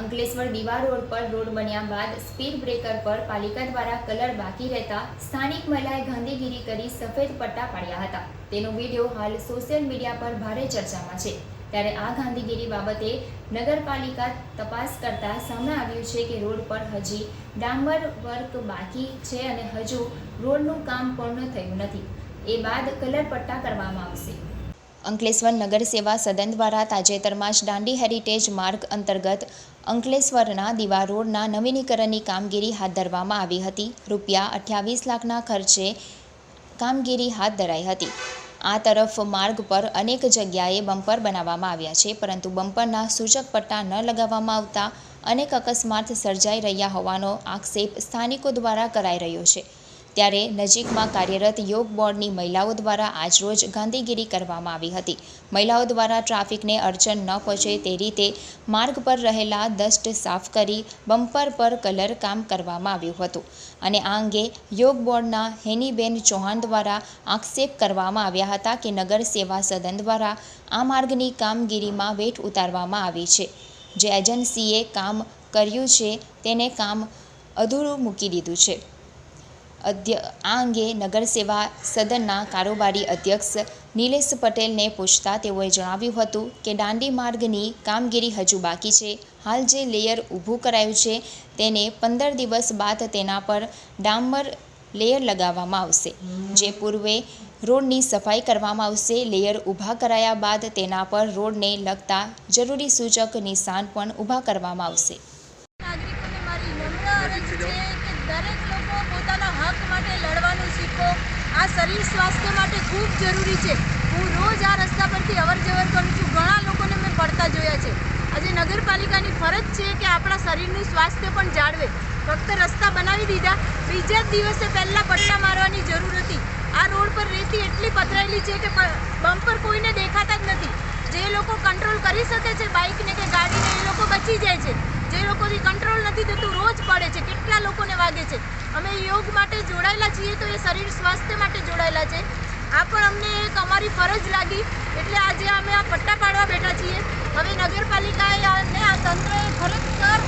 અંકલેશ્વર દીવા રોડ પર રોડ બન્યા બાદ સ્પીડ બ્રેકર પર પાલિકા દ્વારા કલર બાકી રહેતા સ્થાનિક મહિલાએ ગાંધીગીરી કરી સફેદ પટ્ટા પાડ્યા હતા. તેનો વીડિયો હાલ સોશિયલ મીડિયા પર ભારે ચર્ચામાં છે. ત્યારે આ ગાંધીગીરી બાબતે નગરપાલિકા તપાસ કરતા સામે આવ્યું છે કે રોડ પર હજી ડામર વર્ક બાકી છે અને હજુ રોડનું કામ પૂર્ણ થયું નથી. એ બાદ કલર પટ્ટા કરવામાં આવશે. અંકલેશ્વર નગર સેવા સદન દ્વારા તાજેતરમાં જ દાંડી હેરિટેજ માર્ગ અંતર્ગત અંકલેશ્વરના દીવા રોડના નવીનીકરણની કામગીરી હાથ ધરવામાં આવી હતી. રૂપિયા અઠ્યાવીસ લાખના ખર્ચે કામગીરી હાથ ધરાઈ હતી. આ તરફ માર્ગ પર અનેક જગ્યાએ બમ્પર બનાવવામાં આવ્યા છે, પરંતુ બમ્પરના સૂચક પટ્ટા ન લગાવવામાં આવતા અનેક અકસ્માત સર્જાઈ રહ્યા હોવાનો આક્ષેપ સ્થાનિકો દ્વારા કરાઈ રહ્યો છે. ત્યારે નજીકમાં કાર્યરત યોગ બોર્ડની મહિલાઓ દ્વારા આજરોજ ગાંધીગીરી કરવામાં આવી હતી. મહિલાઓ દ્વારા ટ્રાફિકને અડચણ ન પહોંચે તે રીતે માર્ગ પર રહેલા ડસ્ટ સાફ કરી બમ્પર પર કલર કામ કરવામાં આવ્યું હતું. અને આ અંગે યોગ બોર્ડના હેનીબેન ચૌહાણ દ્વારા આક્ષેપ કરવામાં આવ્યા હતા કે નગર સેવા સદન દ્વારા આ માર્ગની કામગીરીમાં વેઠ ઉતારવામાં આવી છે. જે એજન્સીએ કામ કર્યું છે તેને કામ અધૂરું મૂકી દીધું છે. અધ્ય, આ અંગે નગર સેવા સદનના કારોબારી અધ્યક્ષ નિલેશ પટેલને પૂછતા તેઓએ જણાવ્યું હતું કે દાંડી માર્ગની કામગીરી હજુ બાકી છે. હાલ જે લેયર ઊભું કરાયું છે તેને પંદર દિવસ બાદ તેના પર ડામર લેયર લગાવવામાં આવશે. જે પૂર્વે રોડની સફાઈ કરવામાં આવશે. લેયર ઊભા કરાયા બાદ તેના પર રોડને લગતા જરૂરી સૂચક નિશાન પણ ઊભા કરવામાં આવશે. નાગરિકોને મારી દરેક લોકો પોતાના હક માટે લડવાનું શીખો. આ શરીર સ્વાસ્થ્ય માટે ખૂબ જરૂરી છે. હું રોજ આ રસ્તા પરથી અવર જવર કરું છું. ઘણા લોકોને મેં પડતા જોયા છે. આજે નગરપાલિકાની ફરજ છે કે આપણા શરીરનું સ્વાસ્થ્ય પણ જાળવે. ફક્ત રસ્તા બનાવી દીધા, બીજા જ દિવસે પહેલાં પટ્ટા મારવાની જરૂર હતી. આ રોડ પર રેતી એટલી પથરાયેલી છે કે બમ્પર કોઈને દેખાતા જ નથી. જે લોકો કંટ્રોલ કરી શકે છે બાઇકને કે ગાડીને, એ લોકો બચી જાય છે. જે લોકોથી કંટ્રોલ નથી લોકોને વાગે છે. અમે યોગ માટે જોડાયેલા છીએ તો એ શરીર સ્વાસ્થ્ય માટે જોડાયેલા છે. આ પણ અમને એક અમારી ફરજ લાગી, એટલે આજે અમે આ પટ્ટા પાડવા બેઠા છીએ. હવે નગરપાલિકાએ અને આ તંત્રએ ખરેખર